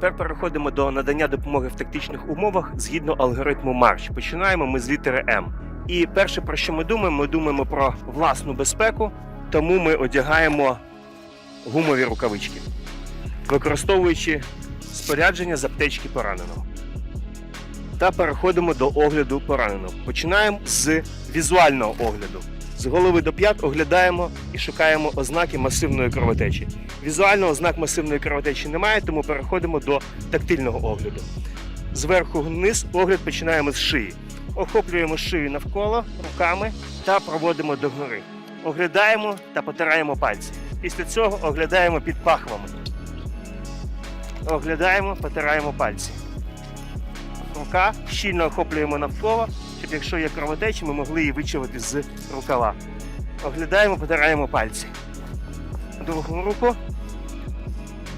Тепер переходимо до надання допомоги в тактичних умовах згідно алгоритму Марч. Починаємо ми з літери М. І перше, про що ми думаємо, ми думаємо про власну безпеку, тому ми одягаємо гумові рукавички, використовуючи спорядження з аптечки пораненого. Та переходимо до огляду пораненого. Починаємо з візуального огляду. З голови до п'ят оглядаємо і шукаємо ознаки масивної кровотечі. Візуально ознак масивної кровотечі немає, тому переходимо до тактильного огляду. Зверху вниз огляд починаємо з шиї. Охоплюємо шию навколо руками та проводимо до гори. Оглядаємо та потираємо пальці. Після цього оглядаємо під пахвами. Оглядаємо, потираємо пальці. Рука щільно охоплюємо навколо, щоб якщо є кровотеча, ми могли її вичавити з рукава. Оглядаємо, потираємо пальці. Другу руку.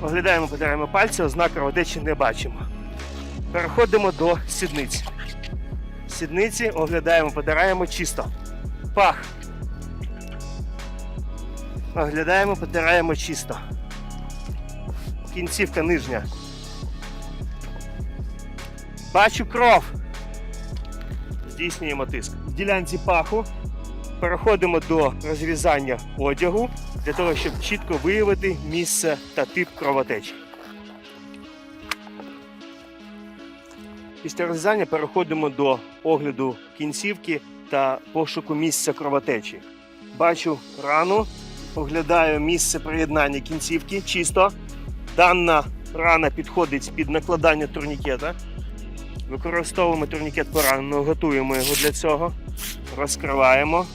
Оглядаємо, потираємо пальці, ознак кровотечі не бачимо. Переходимо до сідниць. Сідниці оглядаємо, потираємо чисто. Пах. Оглядаємо, потираємо чисто. Кінцівка нижня. Бачу кров. Здійснюємо тиск. В ділянці паху переходимо до розрізання одягу для того, щоб чітко виявити місце та тип кровотечі. Після розрізання переходимо до огляду кінцівки та пошуку місця кровотечі. Бачу рану, оглядаю місце приєднання кінцівки чисто. Дана рана підходить під накладання турнікета. Використовуємо турнікет пораненого, готуємо його для цього, розкриваємо,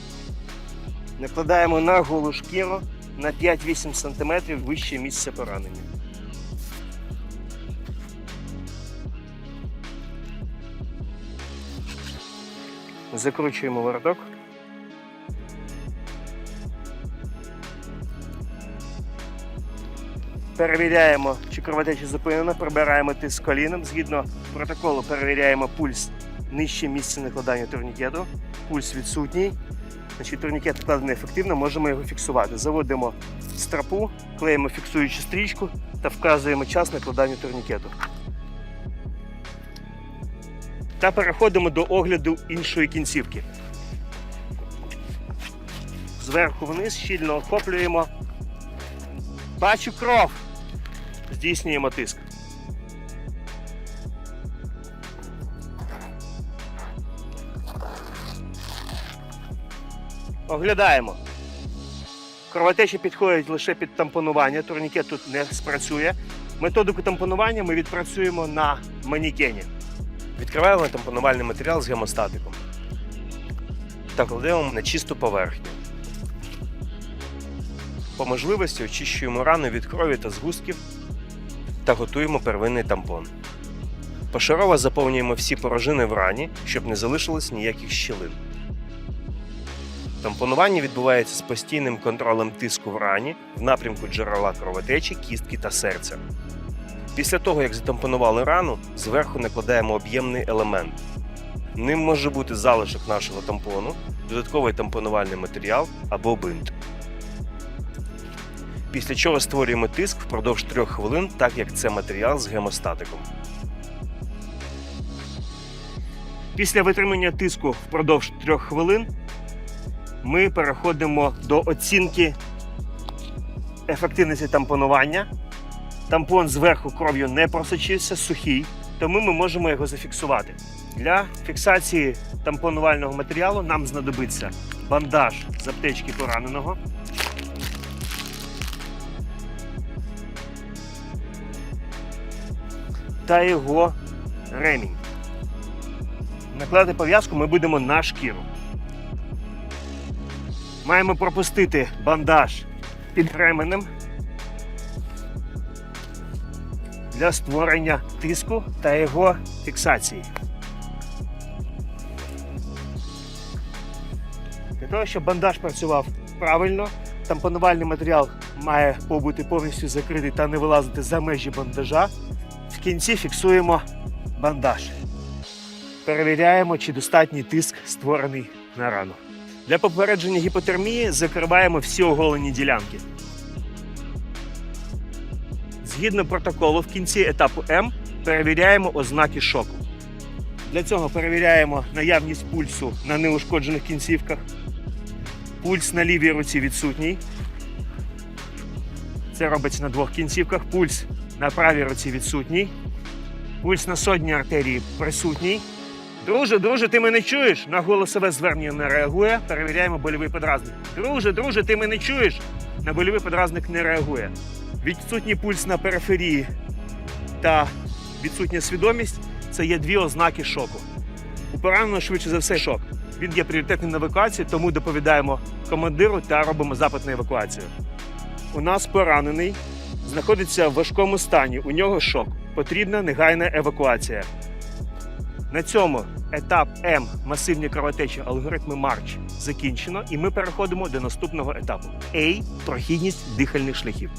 накладаємо на голу шкіру на 5-8 см вище місця поранення. Закручуємо вороток. Перевіряємо, чи кровотеча зупинена, прибираємо тиск коліном. Згідно протоколу перевіряємо пульс нижче місця накладання турнікету. Пульс відсутній. Значить, турнікет накладений ефективно, можемо його фіксувати. Заводимо стропу, клеїмо фіксуючу стрічку та вказуємо час накладання турнікету. Та переходимо до огляду іншої кінцівки. Зверху вниз щільно охоплюємо. Бачу кров. Здійснюємо тиск. Оглядаємо. Кровотеча підходить лише під тампонування, турнікет тут не спрацює. Методику тампонування ми відпрацюємо на манікені. Відкриваємо тампонувальний матеріал з гемостатиком та кладемо на чисту поверхню. По можливості очищуємо рану від крові та згустків та готуємо первинний тампон. Пошарово заповнюємо всі порожини в рані, щоб не залишилось ніяких щілин. Тампонування відбувається з постійним контролем тиску в рані в напрямку джерела кровотечі, кістки та серця. Після того, як затампонували рану, зверху накладаємо об'ємний елемент. Ним може бути залишок нашого тампону, додатковий тампонувальний матеріал або бинт. Після чого створюємо тиск впродовж 3 хвилин, так як це матеріал з гемостатиком. Після витримання тиску впродовж 3 хвилин ми переходимо до оцінки ефективності тампонування. Тампон зверху кров'ю не просочився, сухий, тому ми можемо його зафіксувати. Для фіксації тампонувального матеріалу нам знадобиться бандаж з аптечки пораненого. Та його ремінь. Накладати пов'язку ми будемо на шкіру. Маємо пропустити бандаж під ременем для створення тиску та його фіксації. Для того, щоб бандаж працював правильно, тампонувальний матеріал має побути повністю закритий та не вилазити за межі бандажа. В кінці фіксуємо бандаж. Перевіряємо, чи достатній тиск створений на рану. Для попередження гіпотермії закриваємо всі оголені ділянки. Згідно протоколу, в кінці етапу М перевіряємо ознаки шоку. Для цього перевіряємо наявність пульсу на неушкоджених кінцівках. Пульс на лівій руці відсутній. Це робиться на двох кінцівках. Пульс на правій руці відсутній. Пульс на содній артерії присутній. Друже, друже, ти мене чуєш? На голосове звернення не реагує. Перевіряємо больовий подразник. Друже, друже, ти мене чуєш? На больовий подразник не реагує. Відсутній пульс на периферії та відсутня свідомість це є дві ознаки шоку. У пораненого швидше за все шок. Він є пріоритетним на евакуації, тому доповідаємо командиру та робимо запит на евакуацію. У нас поранений знаходиться в важкому стані. У нього шок. Потрібна негайна евакуація. На цьому етап М масивні кровотечі алгоритми Марч закінчено, і ми переходимо до наступного етапу: А прохідність дихальних шляхів.